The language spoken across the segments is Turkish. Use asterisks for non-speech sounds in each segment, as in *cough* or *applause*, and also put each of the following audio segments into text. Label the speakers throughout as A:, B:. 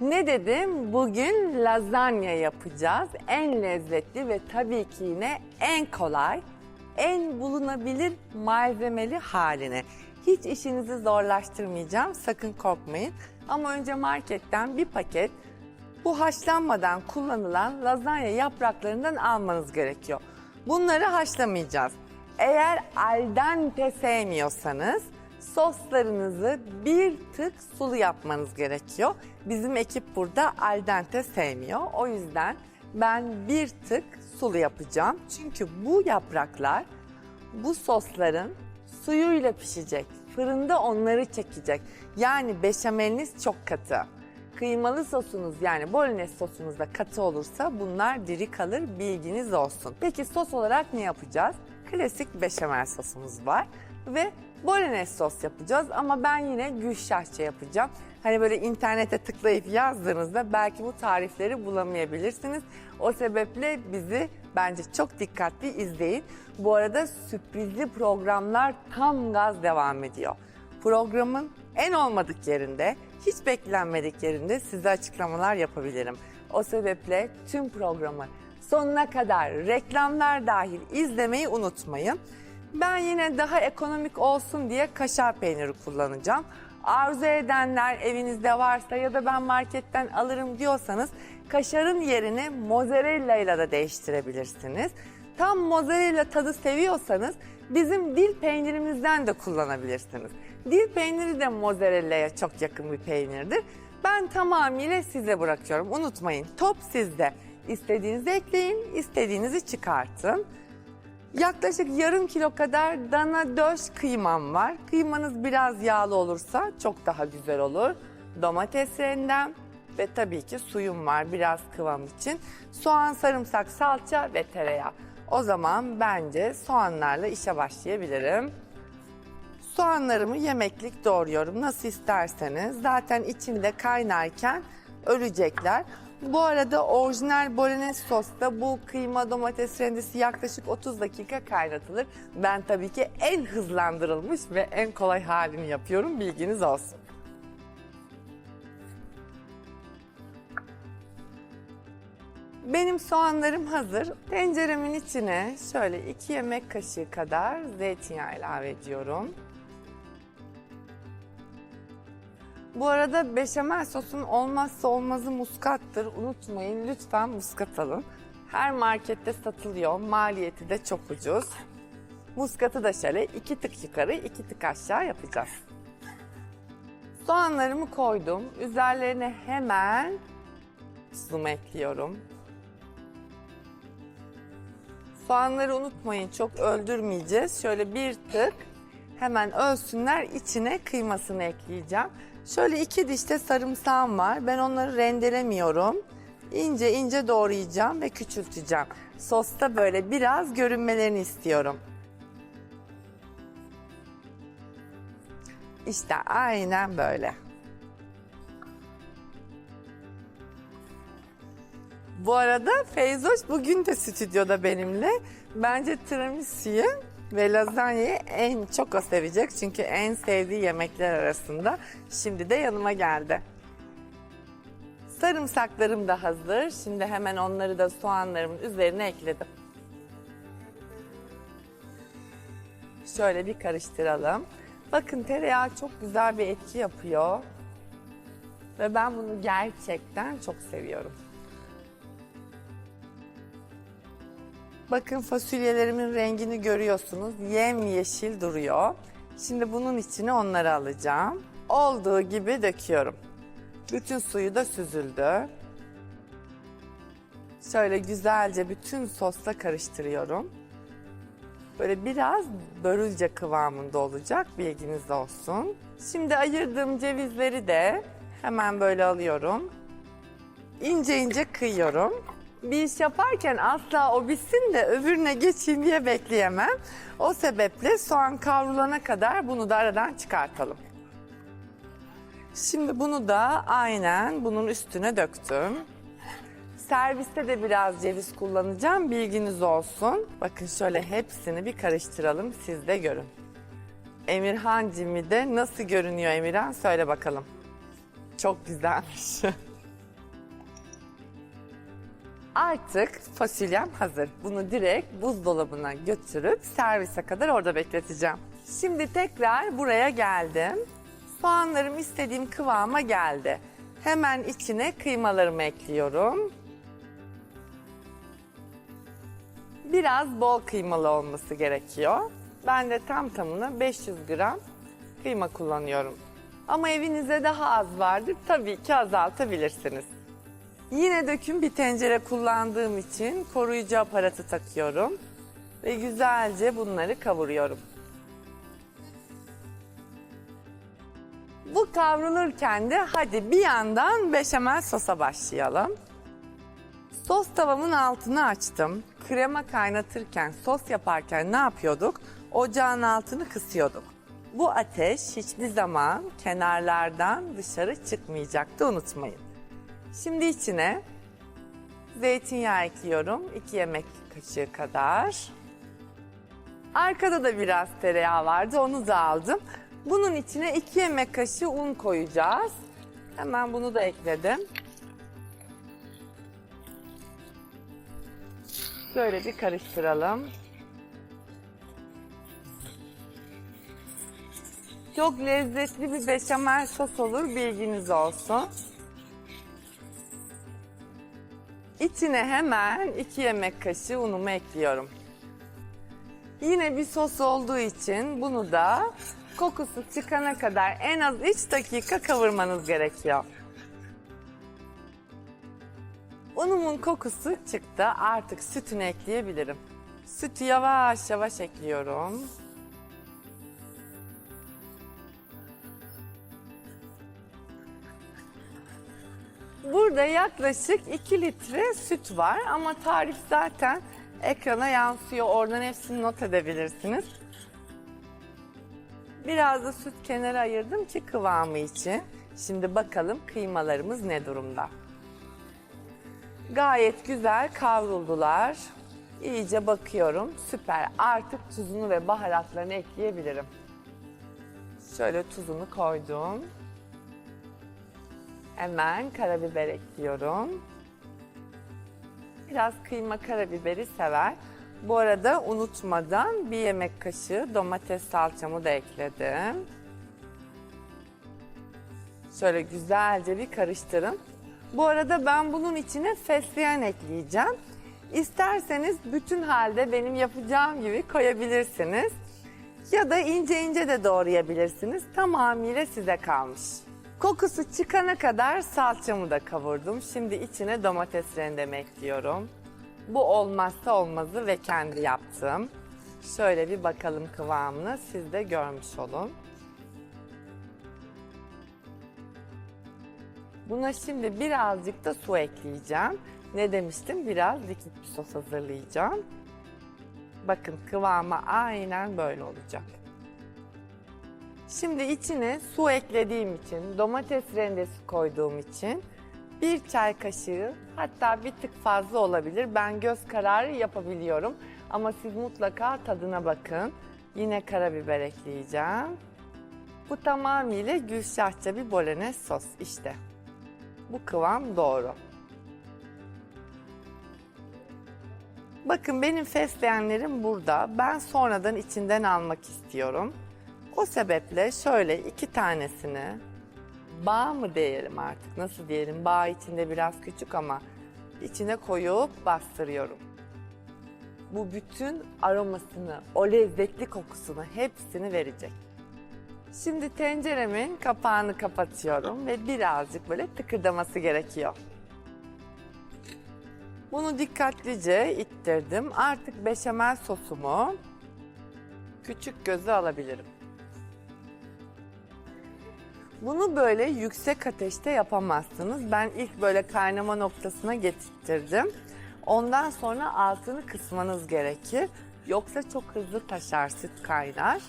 A: Ne dedim? Bugün lazanya yapacağız. En lezzetli ve tabii ki yine en kolay, en bulunabilir malzemeli haline. Hiç işinizi zorlaştırmayacağım, sakın korkmayın. Ama önce marketten bir paket bu haşlanmadan kullanılan lazanya yapraklarından almanız gerekiyor. Bunları haşlamayacağız. Eğer al dente sevmiyorsanız soslarınızı bir tık sulu yapmanız gerekiyor. Bizim ekip burada al dente sevmiyor. O yüzden ben bir tık sulu yapacağım. Çünkü bu yapraklar bu sosların suyuyla pişecek. Fırında onları çekecek. Yani beşameliniz çok katı. Kıymalı sosunuz yani bolognese sosunuz da katı olursa bunlar diri kalır bilginiz olsun. Peki sos olarak ne yapacağız? Klasik beşamel sosumuz var ve bolognese sos yapacağız ama ben yine güşşahçe yapacağım. Hani böyle internete tıklayıp yazdığınızda belki bu tarifleri bulamayabilirsiniz. O sebeple bizi bence çok dikkatli izleyin. Bu arada sürprizli programlar tam gaz devam ediyor. Programın en olmadık yerinde, hiç beklenmedik yerinde size açıklamalar yapabilirim. O sebeple tüm programı sonuna kadar reklamlar dahil izlemeyi unutmayın. Ben yine daha ekonomik olsun diye kaşar peyniri kullanacağım. Arzu edenler evinizde varsa ya da ben marketten alırım diyorsanız kaşarın yerini mozzarella ile de değiştirebilirsiniz. Tam mozzarella tadı seviyorsanız bizim dil peynirimizden de kullanabilirsiniz. Dil peyniri de mozzarella'ya çok yakın bir peynirdir. Ben tamamıyla size bırakıyorum. Unutmayın top sizde. İstediğinizi ekleyin, istediğinizi çıkartın. Yaklaşık yarım kilo kadar dana döş kıymam var. Kıymanız biraz yağlı olursa çok daha güzel olur. Domates rendem ve tabii ki suyum var biraz kıvam için. Soğan, sarımsak, salça ve tereyağı. O zaman bence soğanlarla işe başlayabilirim. Soğanlarımı yemeklik doğruyorum nasıl isterseniz. Zaten içinde kaynarken ölecekler. Bu arada orijinal bolognese sosta bu kıyma domates rendesi yaklaşık 30 dakika kaynatılır. Ben tabii ki en hızlandırılmış ve en kolay halini yapıyorum bilginiz olsun. Benim soğanlarım hazır. Tenceremin içine şöyle 2 yemek kaşığı kadar zeytinyağı ilave ediyorum. Bu arada beşamel sosun olmazsa olmazı muskattır. Unutmayın lütfen muskat alın. Her markette satılıyor. Maliyeti de çok ucuz. Muskatı da şöyle iki tık yukarı, iki tık aşağı yapacağız. Soğanlarımı koydum. Üzerlerine hemen tuzlumu ekliyorum. Soğanları unutmayın çok öldürmeyeceğiz. Şöyle bir tık hemen ölsünler içine kıymasını ekleyeceğim. Şöyle iki dişte sarımsağım var. Ben onları rendelemiyorum. İnce ince doğrayacağım ve küçülteceğim. Sosta böyle biraz görünmelerini istiyorum. İşte aynen böyle. Bu arada Feyzoş bugün de stüdyoda benimle. Bence tiramisu'yu ve lazanyayı en çok o sevecek. Çünkü en sevdiği yemekler arasında. Şimdi de yanıma geldi. Sarımsaklarım da hazır. Şimdi hemen onları da soğanlarımın üzerine ekledim. Şöyle bir karıştıralım. Bakın tereyağı çok güzel bir etki yapıyor. Ve ben bunu gerçekten çok seviyorum. Bakın fasulyelerimin rengini görüyorsunuz. Yemyeşil duruyor. Şimdi bunun içine onları alacağım. Olduğu gibi döküyorum. Bütün suyu da süzüldü. Şöyle güzelce bütün sosla karıştırıyorum. Böyle biraz börülce kıvamında olacak bilginiz olsun. Şimdi ayırdığım cevizleri de hemen böyle alıyorum. İnce ince kıyıyorum. Bir iş yaparken asla o bitsin de öbürüne geçeyim diye bekleyemem. O sebeple soğan kavrulana kadar bunu da aradan çıkartalım. Şimdi bunu da aynen bunun üstüne döktüm. Serviste de biraz ceviz kullanacağım. Bilginiz olsun. Bakın şöyle hepsini bir karıştıralım. Siz de görün. Emirhan Cimri de nasıl görünüyor Emirhan? Söyle bakalım. Çok güzelmiş. *laughs* Artık fasulyem hazır. Bunu direkt buzdolabına götürüp servise kadar orada bekleteceğim. Şimdi tekrar buraya geldim. Soğanlarım istediğim kıvama geldi. Hemen içine kıymalarımı ekliyorum. Biraz bol kıymalı olması gerekiyor. Ben de tam tamına 500 gram kıyma kullanıyorum. Ama evinizde daha az vardır. Tabii ki azaltabilirsiniz. Yine döküm bir tencere kullandığım için koruyucu aparatı takıyorum. Ve güzelce bunları kavuruyorum. Bu kavrulurken de hadi bir yandan beşamel sosa başlayalım. Sos tavamın altını açtım. Krema kaynatırken, sos yaparken ne yapıyorduk? Ocağın altını kısıyorduk. Bu ateş hiçbir zaman kenarlardan dışarı çıkmayacaktı unutmayın. Şimdi içine zeytinyağı ekliyorum. 2 yemek kaşığı kadar. Arkada da biraz tereyağı vardı onu da aldım. Bunun içine 2 yemek kaşığı un koyacağız. Hemen bunu da ekledim. Böyle bir karıştıralım. Çok lezzetli bir beşamel sos olur bilginiz olsun. İçine hemen 2 yemek kaşığı unumu ekliyorum. Yine bir sos olduğu için bunu da kokusu çıkana kadar en az 3 dakika kavurmanız gerekiyor. Unumun kokusu çıktı. Artık sütünü ekleyebilirim. Sütü yavaş yavaş ekliyorum. Burada yaklaşık 2 litre süt var ama tarif zaten ekrana yansıyor. Oradan hepsini not edebilirsiniz. Biraz da süt kenara ayırdım ki kıvamı için. Şimdi bakalım kıymalarımız ne durumda. Gayet güzel kavruldular. İyice bakıyorum. Süper. Artık tuzunu ve baharatlarını ekleyebilirim. Şöyle tuzunu koydum. Hemen karabiber ekliyorum. Biraz kıyma karabiberi sever. Bu arada unutmadan bir yemek kaşığı domates salçamı da ekledim. Şöyle güzelce bir karıştırın. Bu arada ben bunun içine fesleğen ekleyeceğim. İsterseniz bütün halde benim yapacağım gibi koyabilirsiniz. Ya da ince ince de doğrayabilirsiniz. Tamamıyla size kalmış. Kokusu çıkana kadar salçamı da kavurdum. Şimdi içine domates rendemi ekliyorum. Bu olmazsa olmazı ve kendi yaptım. Şöyle bir bakalım kıvamını siz de görmüş olun. Buna şimdi birazcık da su ekleyeceğim. Ne demiştim? Biraz likit bir sos hazırlayacağım. Bakın kıvamı aynen böyle olacak. Şimdi içine su eklediğim için, domates rendesi koyduğum için bir çay kaşığı hatta bir tık fazla olabilir. Ben göz kararı yapabiliyorum ama siz mutlaka tadına bakın. Yine karabiber ekleyeceğim. Bu tamamıyla Gülşahça bir bolognese sos işte. Bu kıvam doğru. Bakın benim fesleğenlerim burada. Ben sonradan içinden almak istiyorum. O sebeple şöyle iki tanesini bağ mı diyelim artık nasıl diyelim bağ içinde biraz küçük ama içine koyup bastırıyorum. Bu bütün aromasını, o lezzetli kokusunu hepsini verecek. Şimdi tenceremin kapağını kapatıyorum ve birazcık böyle tıkırdaması gerekiyor. Bunu dikkatlice ittirdim. Artık beşamel sosumu küçük gözü alabilirim. Bunu böyle yüksek ateşte yapamazsınız. Ben ilk böyle kaynama noktasına getirttirdim. Ondan sonra altını kısmanız gerekir. Yoksa çok hızlı taşar, süt kaynar.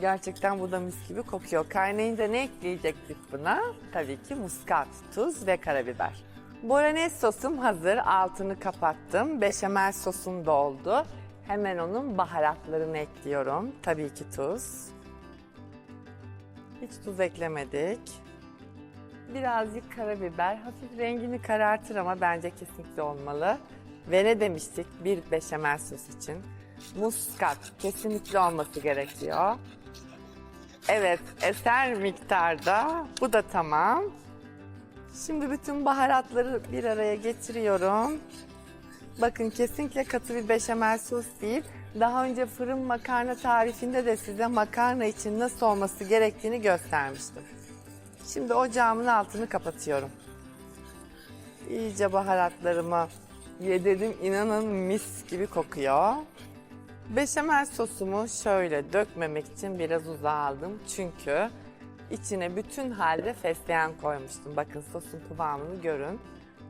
A: Gerçekten bu da mis gibi kokuyor. Kaynayınca ne ekleyecektik buna? Tabii ki muskat, tuz ve karabiber. Bolognese sosum hazır. Altını kapattım. Beşamel sosum da oldu. Hemen onun baharatlarını ekliyorum. Tabii ki tuz. Hiç tuz eklemedik. Birazcık karabiber. Hafif rengini karartır ama bence kesinlikle olmalı. Ve ne demiştik bir beşamel sos için? Muskat kesinlikle olması gerekiyor. Evet, eser miktarda. Bu da tamam. Şimdi bütün baharatları bir araya getiriyorum. Bakın kesinlikle katı bir beşamel sos değil. Daha önce fırın makarna tarifinde de size makarna için nasıl olması gerektiğini göstermiştim. Şimdi ocağımın altını kapatıyorum. İyice baharatlarımı yedirdim. İnanın mis gibi kokuyor. Beşamel sosumu şöyle dökmemek için biraz uzağa aldım. Çünkü içine bütün halde fesleğen koymuştum. Bakın sosun kıvamını görün.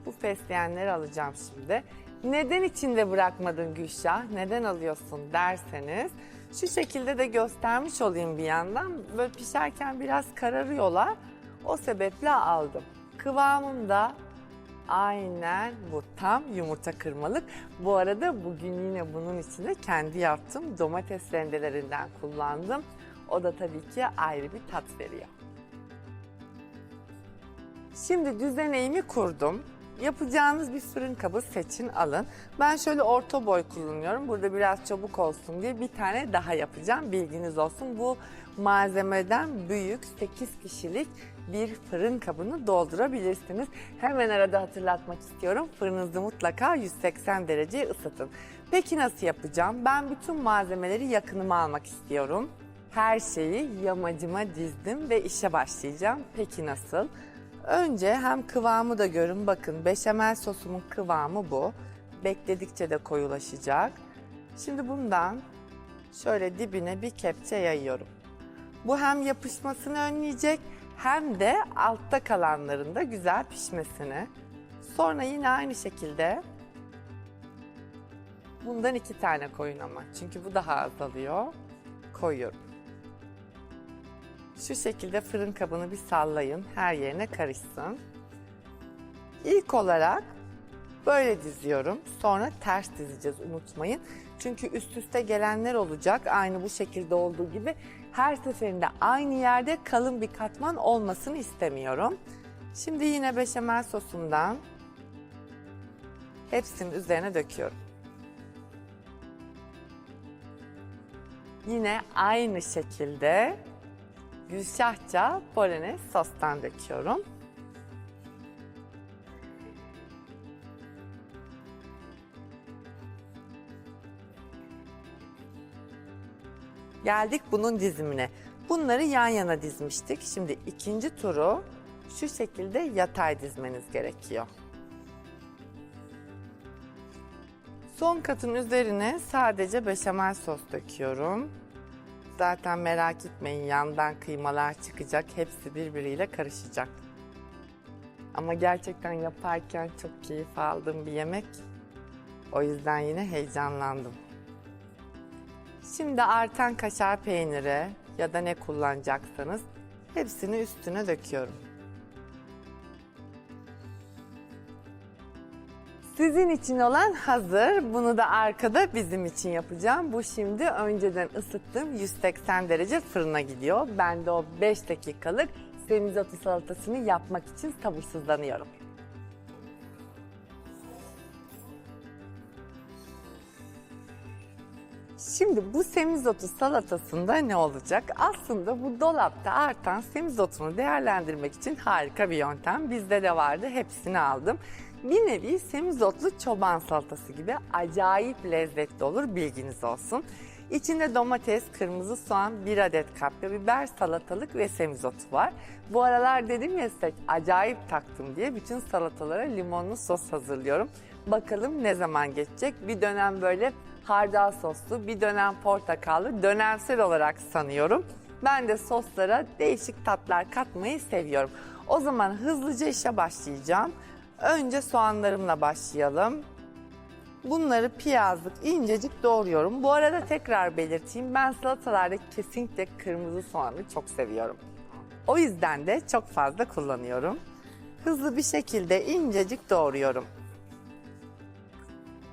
A: Bu fesleğenleri alacağım şimdi. Neden içinde bırakmadın Gülşah? Neden alıyorsun derseniz şu şekilde de göstermiş olayım bir yandan. Böyle pişerken biraz kararıyorlar. O sebeple aldım. Kıvamım da aynen bu tam yumurta kırmalık. Bu arada bugün yine bunun içinde kendi yaptığım domates rendelerinden kullandım. O da tabii ki ayrı bir tat veriyor. Şimdi düzeneğimi kurdum. Yapacağınız bir fırın kabı seçin alın. Ben şöyle orta boy kullanıyorum. Burada biraz çabuk olsun diye bir tane daha yapacağım. Bilginiz olsun. Bu malzemeden büyük 8 kişilik bir fırın kabını doldurabilirsiniz. Hemen arada hatırlatmak istiyorum. Fırınınızı mutlaka 180 dereceye ısıtın. Peki nasıl yapacağım? Ben bütün malzemeleri yakınıma almak istiyorum. Her şeyi yamacıma dizdim ve işe başlayacağım. Peki nasıl? Önce hem kıvamı da görün. Bakın beşamel sosumun kıvamı bu. Bekledikçe de koyulaşacak. Şimdi bundan şöyle dibine bir kepçe yayıyorum. Bu hem yapışmasını önleyecek hem de altta kalanların da güzel pişmesini. Sonra yine aynı şekilde bundan iki tane koyun ama. Çünkü bu daha azalıyor. Koyuyorum. Şu şekilde fırın kabını bir sallayın. Her yerine karışsın. İlk olarak böyle diziyorum. Sonra ters dizeceğiz unutmayın. Çünkü üst üste gelenler olacak. Aynı bu şekilde olduğu gibi her seferinde aynı yerde kalın bir katman olmasını istemiyorum. Şimdi yine beşamel sosundan hepsinin üzerine döküyorum. Yine aynı şekilde Gülşahça Bolognese sostan döküyorum. Geldik bunun dizimine. Bunları yan yana dizmiştik. Şimdi ikinci turu şu şekilde yatay dizmeniz gerekiyor. Son katın üzerine sadece beşamel sos döküyorum. Zaten merak etmeyin yandan kıymalar çıkacak. Hepsi birbiriyle karışacak. Ama gerçekten yaparken çok keyif aldığım bir yemek. O yüzden yine heyecanlandım. Şimdi artan kaşar peyniri ya da ne kullanacaksanız hepsini üstüne döküyorum. Sizin için olan hazır. Bunu da arkada bizim için yapacağım. Bu şimdi önceden ısıttığım 180 derece fırına gidiyor. Ben de o 5 dakikalık semizotu salatasını yapmak için sabırsızlanıyorum. Şimdi bu semizotu salatasında ne olacak? Aslında bu dolapta artan semizotunu değerlendirmek için harika bir yöntem. Bizde de vardı, hepsini aldım. Bir nevi semizotlu çoban salatası gibi acayip lezzetli olur bilginiz olsun. İçinde domates, kırmızı soğan, bir adet kapya biber, salatalık ve semizotu var. Bu aralar dedim ya size acayip taktım diye bütün salatalara limonlu sos hazırlıyorum. Bakalım ne zaman geçecek? Bir dönem böyle hardal soslu, bir dönem portakallı, dönemsel olarak sanıyorum. Ben de soslara değişik tatlar katmayı seviyorum. O zaman hızlıca işe başlayacağım. Önce soğanlarımla başlayalım. Bunları piyazlık incecik doğruyorum. Bu arada tekrar belirteyim ben salatalarda kesinlikle kırmızı soğanı çok seviyorum. O yüzden de çok fazla kullanıyorum. Hızlı bir şekilde incecik doğruyorum.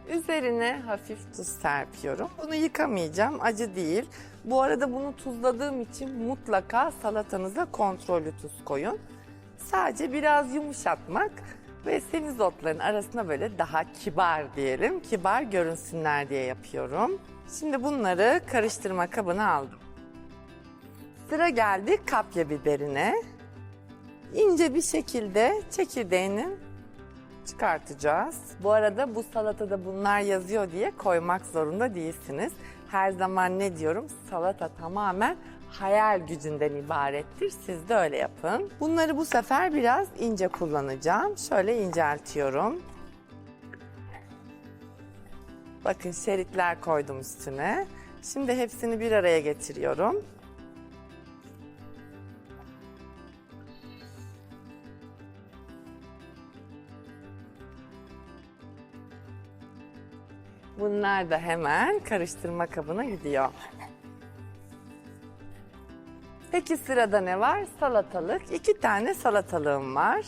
A: Üzerine hafif tuz serpiyorum. Bunu yıkamayacağım, acı değil. Bu arada bunu tuzladığım için mutlaka salatanıza kontrollü tuz koyun. Sadece biraz yumuşatmak Ve semizotların arasına böyle daha kibar diyelim, kibar görünsünler diye yapıyorum. Şimdi bunları karıştırma kabına aldım. Sıra geldi kapya biberine. İnce bir şekilde çekirdeğini çıkartacağız. Bu arada bu salatada bunlar yazıyor diye koymak zorunda değilsiniz. Her zaman ne diyorum? Salata tamamen hayal gücünden ibarettir. Siz de öyle yapın. Bunları bu sefer biraz ince kullanacağım. Şöyle inceltiyorum. Bakın şeritler koydum üstüne. Şimdi hepsini bir araya getiriyorum. Bunlar da hemen karıştırma kabına gidiyor. Peki sırada ne var? Salatalık. İki tane salatalığım var.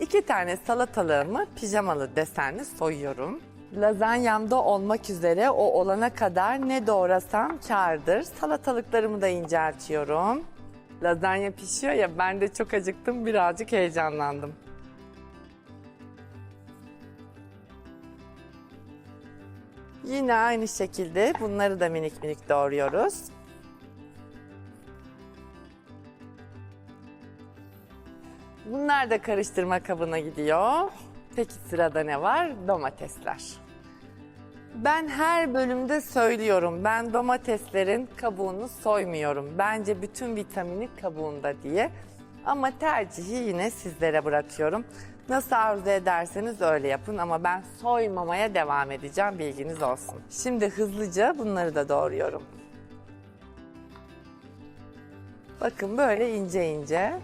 A: İki tane salatalığımı pijamalı desenli soyuyorum. Lazanyamda olmak üzere o olana kadar ne doğrasam kârdır. Salatalıklarımı da inceltiyorum. Lazanya pişiyor ya ben de çok acıktım birazcık heyecanlandım. Yine aynı şekilde bunları da minik minik doğruyoruz. Bunlar da karıştırma kabına gidiyor. Peki sırada ne var? Domatesler. Ben her bölümde söylüyorum. Ben domateslerin kabuğunu soymuyorum. Bence bütün vitamini kabuğunda diye. Ama tercihi yine sizlere bırakıyorum. Nasıl arzu ederseniz öyle yapın ama ben soymamaya devam edeceğim bilginiz olsun. Şimdi hızlıca bunları da doğruyorum. Bakın böyle ince ince.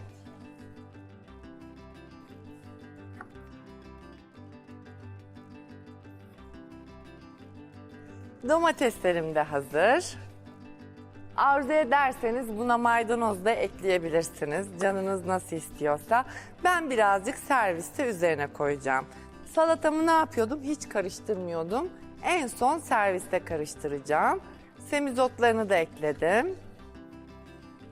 A: Domateslerim de hazır. Arzu ederseniz buna maydanoz da ekleyebilirsiniz. Canınız nasıl istiyorsa. Ben birazcık serviste üzerine koyacağım. Salatamı ne yapıyordum? Hiç karıştırmıyordum. En son serviste karıştıracağım. Semizotlarını da ekledim.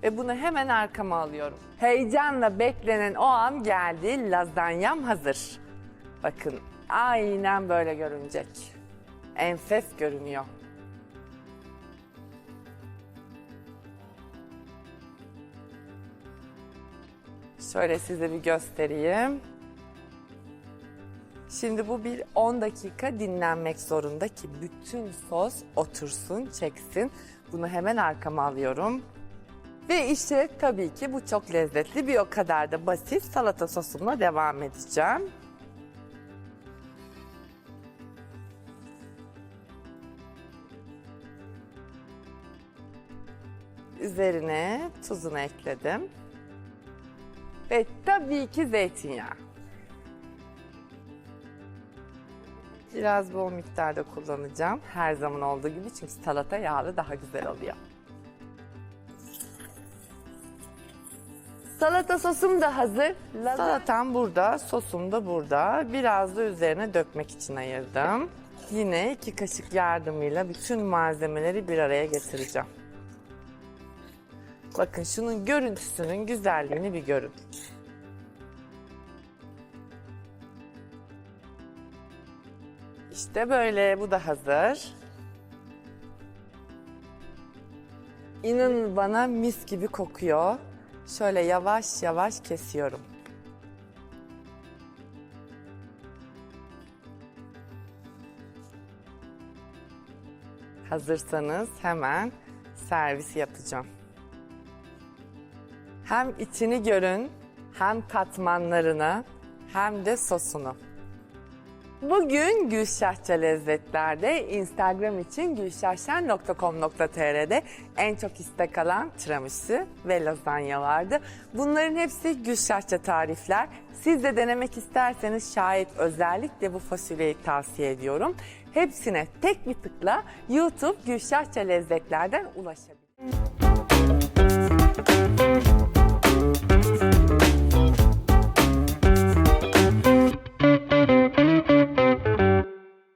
A: Ve bunu hemen arkama alıyorum. Heyecanla beklenen o an geldi. Lazanyam hazır. Bakın aynen böyle görünecek. Enfes görünüyor. Şöyle size bir göstereyim. Şimdi bu bir 10 dakika dinlenmek zorunda ki bütün sos otursun, çeksin. Bunu hemen arkama alıyorum. Ve işte tabii ki bu çok lezzetli bir o kadar da basit salata sosumla devam edeceğim. Üzerine tuzunu ekledim. Ve tabii ki zeytinyağı. Biraz bol miktarda kullanacağım. Her zaman olduğu gibi çünkü salata yağlı daha güzel oluyor. Salata sosum da hazır. Salatam burada, sosum da burada. Biraz da üzerine dökmek için ayırdım. Yine iki kaşık yardımıyla bütün malzemeleri bir araya getireceğim. Bakın şunun görüntüsünün güzelliğini bir görün. İşte böyle bu da hazır. İnanın bana mis gibi kokuyor. Şöyle yavaş yavaş kesiyorum. Hazırsanız hemen servis yapacağım. Hem içini görün, hem katmanlarını, hem de sosunu. Bugün Gülşahça Lezzetler'de Instagram için gülşahşen.com.tr'de en çok istek alan tiramisu ve lazanya vardı. Bunların hepsi Gülşahça tarifler. Siz de denemek isterseniz şayet özellikle bu fasulyeyi tavsiye ediyorum. Hepsine tek bir tıkla YouTube Gülşahça Lezzetler'den ulaşabilirsiniz.